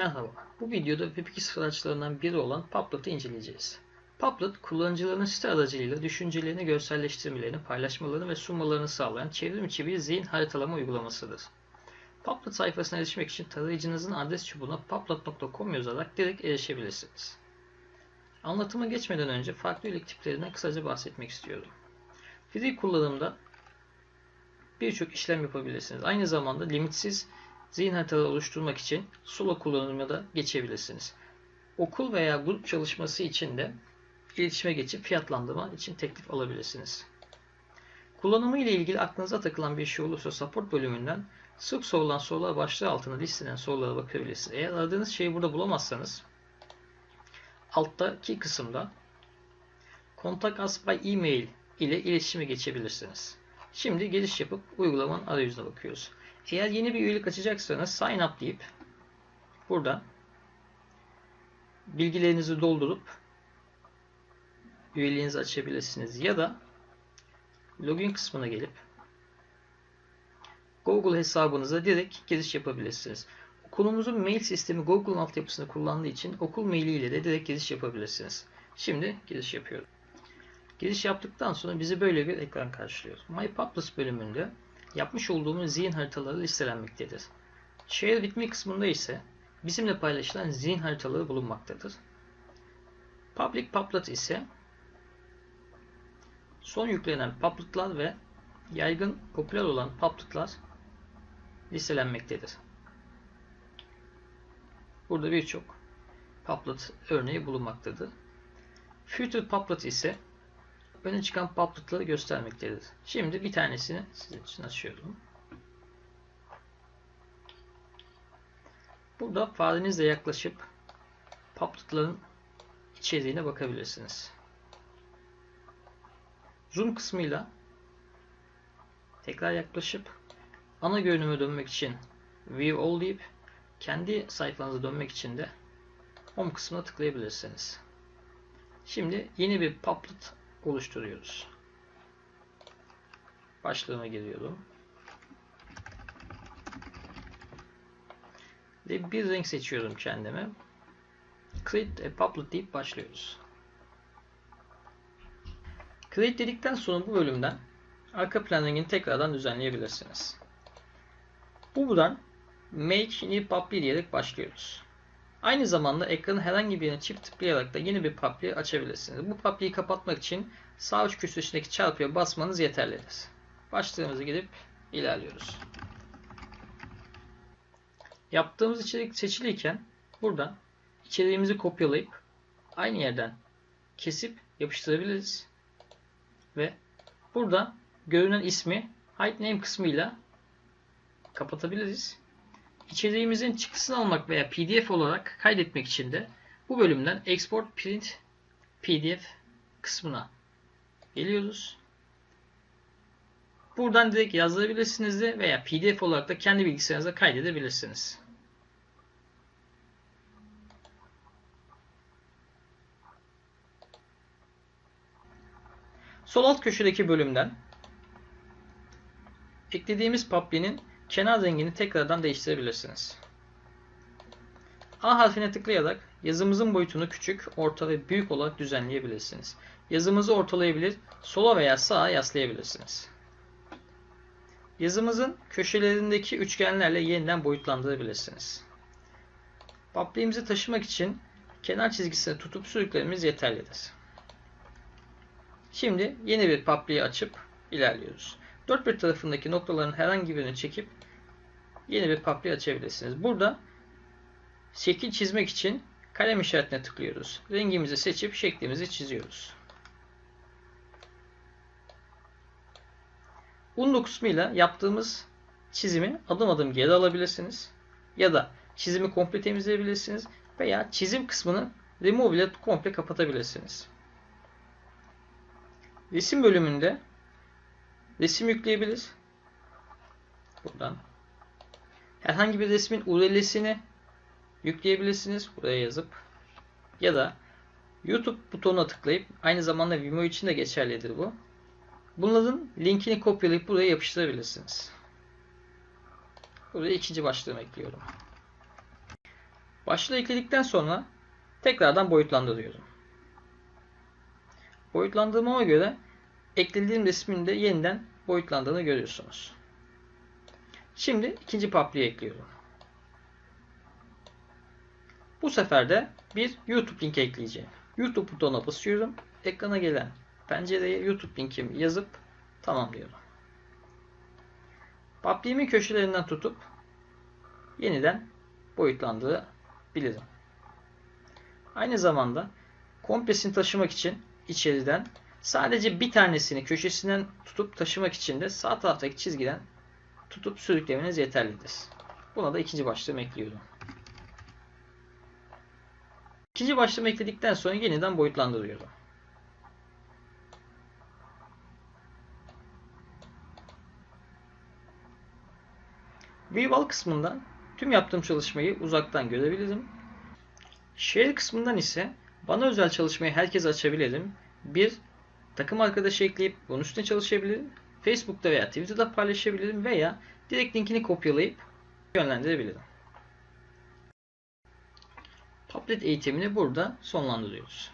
Merhaba, bu videoda Web2 araçlarından biri olan Puplet'ı inceleyeceğiz. Puplet, kullanıcıların site aracılığıyla düşüncelerini, görselleştirmelerini, paylaşmalarını ve sunmalarını sağlayan çevrim içi bir zihin haritalama uygulamasıdır. Puplet sayfasına erişmek için tarayıcınızın adres çubuğuna puplet.com yazarak direkt erişebilirsiniz. Anlatıma geçmeden önce farklı üyelik tiplerinden kısaca bahsetmek istiyorum. Free kullanımda birçok işlem yapabilirsiniz. Aynı zamanda limitsiz zihin haritaları oluşturmak için solo kullanımına da geçebilirsiniz. Okul veya grup çalışması için de iletişime geçip fiyatlandırma için teklif alabilirsiniz. Kullanımı ile ilgili aklınıza takılan bir şey olursa support bölümünden sık sorulan sorular başlığı altında listelen sorulara bakabilirsiniz. Eğer aradığınız şeyi burada bulamazsanız alttaki kısımda Contact Us by Email ile iletişime geçebilirsiniz. Şimdi giriş yapıp uygulamanın arayüzüne bakıyoruz. Eğer yeni bir üyelik açacaksanız sign up deyip burada bilgilerinizi doldurup üyeliğinizi açabilirsiniz. Ya da login kısmına gelip Google hesabınıza direkt giriş yapabilirsiniz. Okulumuzun mail sistemi Google altyapısını kullandığı için okul maili ile de direkt giriş yapabilirsiniz. Şimdi giriş yapıyorum. Giriş yaptıktan sonra bizi böyle bir ekran karşılıyor. My Publish bölümünde yapmış olduğumuz zihin haritaları listelenmektedir. Share with me kısmında ise bizimle paylaşılan zihin haritaları bulunmaktadır. Public Public ise son yüklenen public'lar ve yaygın popüler olan public'lar listelenmektedir. Burada birçok public örneği bulunmaktadır. Future public ise öne çıkan public'ları göstermektedir. Şimdi bir tanesini sizin için açıyorum. Burada farenizle yaklaşıp public'ların içeriğine bakabilirsiniz. Zoom kısmıyla tekrar yaklaşıp ana görünüme dönmek için View All deyip kendi sayfanıza dönmek için de Home kısmına tıklayabilirsiniz. Şimdi yeni bir public oluşturuyoruz. Başlığıma giriyorum. Ve bir renk seçiyorum kendime. Create a public deyip başlıyoruz. Create dedikten sonra bu bölümden arka plan rengini tekrardan düzenleyebilirsiniz. Bu buradan Make New Public diyerek başlıyoruz. Aynı zamanda ekranın herhangi bir yerine çift tıklayarak da yeni bir public açabilirsiniz. Bu public'i kapatmak için sağ üst köşesindeki çarpıya basmanız yeterlidir. Başlığımıza gidip ilerliyoruz. Yaptığımız içerik seçiliyken buradan içeriğimizi kopyalayıp aynı yerden kesip yapıştırabiliriz. Ve burada görünen ismi hide name kısmıyla kapatabiliriz. İçeriğimizin çıktısını almak veya PDF olarak kaydetmek için de bu bölümden Export Print PDF kısmına geliyoruz. Buradan direkt yazdırabilirsiniz de veya PDF olarak da kendi bilgisayarınıza kaydedebilirsiniz. Sol alt köşedeki bölümden eklediğimiz publi'nin kenar rengini tekrardan değiştirebilirsiniz. A harfine tıklayarak yazımızın boyutunu küçük, orta ve büyük olarak düzenleyebilirsiniz. Yazımızı ortalayabilir, sola veya sağa yaslayabilirsiniz. Yazımızın köşelerindeki üçgenlerle yeniden boyutlandırabilirsiniz. Publiğimizi taşımak için kenar çizgisini tutup sürüklememiz yeterlidir. Şimdi yeni bir publiği açıp ilerliyoruz. Dört bir tarafındaki noktaların herhangi birini çekip yeni bir publi açabilirsiniz. Burada şekil çizmek için kalem işaretine tıklıyoruz. Rengimizi seçip şeklimizi çiziyoruz. Undo kısmıyla yaptığımız çizimi adım adım geri alabilirsiniz. Ya da çizimi komple temizleyebilirsiniz. Veya çizim kısmını remove ile komple kapatabilirsiniz. Resim bölümünde resim yükleyebilir. Buradan. Herhangi bir resmin URL'sini yükleyebilirsiniz. Buraya yazıp ya da YouTube butonuna tıklayıp aynı zamanda Vimeo için de geçerlidir bu. Bunların linkini kopyalayıp buraya yapıştırabilirsiniz. Buraya ikinci başlığımı ekliyorum. Başlığı ekledikten sonra tekrardan boyutlandırıyorum. Boyutlandırmama göre eklediğim resmin de yeniden boyutlandığını görüyorsunuz. Şimdi ikinci papliği ekliyorum. Bu sefer de bir YouTube linki ekleyeceğim. YouTube butonuna basıyorum. Ekrana gelen pencereye YouTube linkimi yazıp tamamlıyorum. Papliğimin köşelerinden tutup yeniden boyutlandırabilirim. Aynı zamanda komplesini taşımak için içeriden sadece bir tanesini köşesinden tutup taşımak için de sağ taraftaki çizgiden tutup sürüklemeniz yeterlidir. Buna da ikinci başlığımı ekliyorum. İkinci başlığımı ekledikten sonra yeniden boyutlandırıyorum. View kısmından tüm yaptığım çalışmayı uzaktan görebilirim. Share kısmından ise bana özel çalışmayı herkes açabilirim. Bir takım arkadaşı ekleyip bunun üstüne çalışabilirim. Facebook'ta veya Twitter'da paylaşabilirim veya direkt linkini kopyalayıp yönlendirebilirim. Tablet eğitimini burada sonlandırıyoruz.